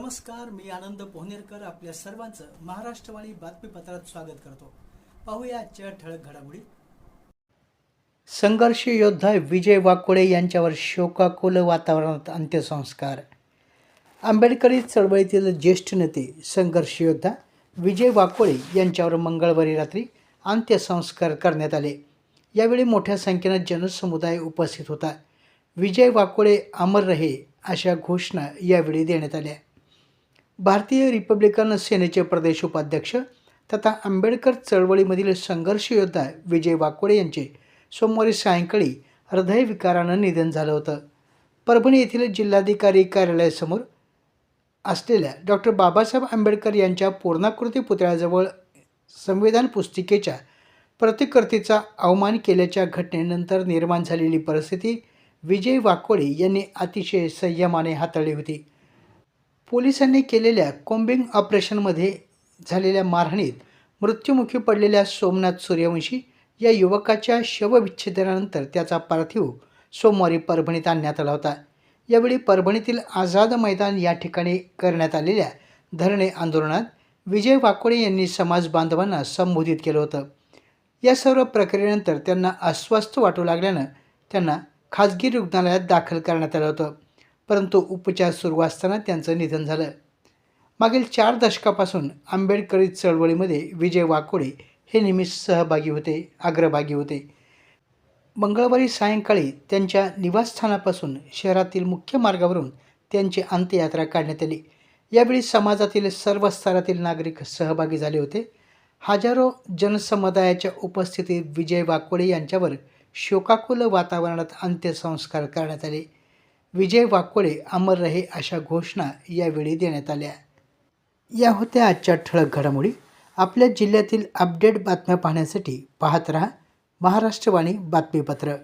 नमस्कार मी आनंद पोहनेरकर आपल्या सर्वांचं महाराष्ट्रवाणी बातमीपत्रात स्वागत करतो. पाहूया आजच्या ठळक घडामोडी. संघर्ष योद्धा विजय वाकोडे यांच्यावर शोकाकुल वातावरणात अंत्यसंस्कार. आंबेडकरी चळवळीतील ज्येष्ठ नेते संघर्ष योद्धा विजय वाकोळे यांच्यावर मंगळवारी रात्री अंत्यसंस्कार करण्यात आले. यावेळी मोठ्या संख्येनं जनसमुदाय उपस्थित होता. विजय वाकोळे अमर रहे अशा घोषणा यावेळी देण्यात आल्या. भारतीय रिपब्लिकन सेनेचे प्रदेश उपाध्यक्ष तथा आंबेडकर चळवळीमधील संघर्ष योद्धा विजय वाकोडे यांचे सोमवारी सायंकाळी हृदयविकारानं निधन झालं होतं. परभणी येथील जिल्हाधिकारी कार्यालयासमोर असलेल्या डॉक्टर बाबासाहेब आंबेडकर यांच्या पूर्णाकृती पुतळ्याजवळ संविधान पुस्तिकेच्या प्रतिकृतीचा अवमान केल्याच्या घटनेनंतर निर्माण झालेली परिस्थिती विजय वाकोडे यांनी अतिशय संयमाने हाताळली होती. पोलिसांनी केलेल्या कोम्बिंग ऑपरेशनमध्ये झालेल्या मारहाणीत मृत्युमुखी पडलेल्या सोमनाथ सूर्यवंशी या युवकाच्या शवविच्छेदनानंतर त्याचा पार्थिव सोमवारी परभणीत आणण्यात आला होता. यावेळी परभणीतील आझाद मैदान या ठिकाणी करण्यात आलेल्या धरणे आंदोलनात विजय वाकोडे यांनी समाज बांधवांना संबोधित केलं होतं. या सर्व प्रक्रियेनंतर त्यांना अस्वस्थ वाटू लागल्यानं त्यांना खाजगी रुग्णालयात दाखल करण्यात आलं होतं. परंतु उपचार सुरू असताना त्यांचं निधन झालं. मागील चार दशकापासून आंबेडकरी चळवळीमध्ये विजय वाकोडे हे नेहमीच सहभागी होते अग्रभागी होते. मंगळवारी सायंकाळी त्यांच्या निवासस्थानापासून शहरातील मुख्य मार्गावरून त्यांची अंत्ययात्रा काढण्यात आली. यावेळी समाजातील सर्व स्तरातील नागरिक सहभागी झाले होते. हजारो जनसमुदायाच्या उपस्थितीत विजय वाकोडे यांच्यावर शोकाकुल वातावरणात अंत्यसंस्कार करण्यात आले. विजय वाकोळे अमर रहे अशा घोषणा यावेळी देण्यात आल्या. या होत्या आजच्या ठळक घडामोडी. आपल्या जिल्ह्यातील अपडेट बातम्या पाहण्यासाठी पाहत रहा महाराष्ट्रवाणी बातमीपत्र.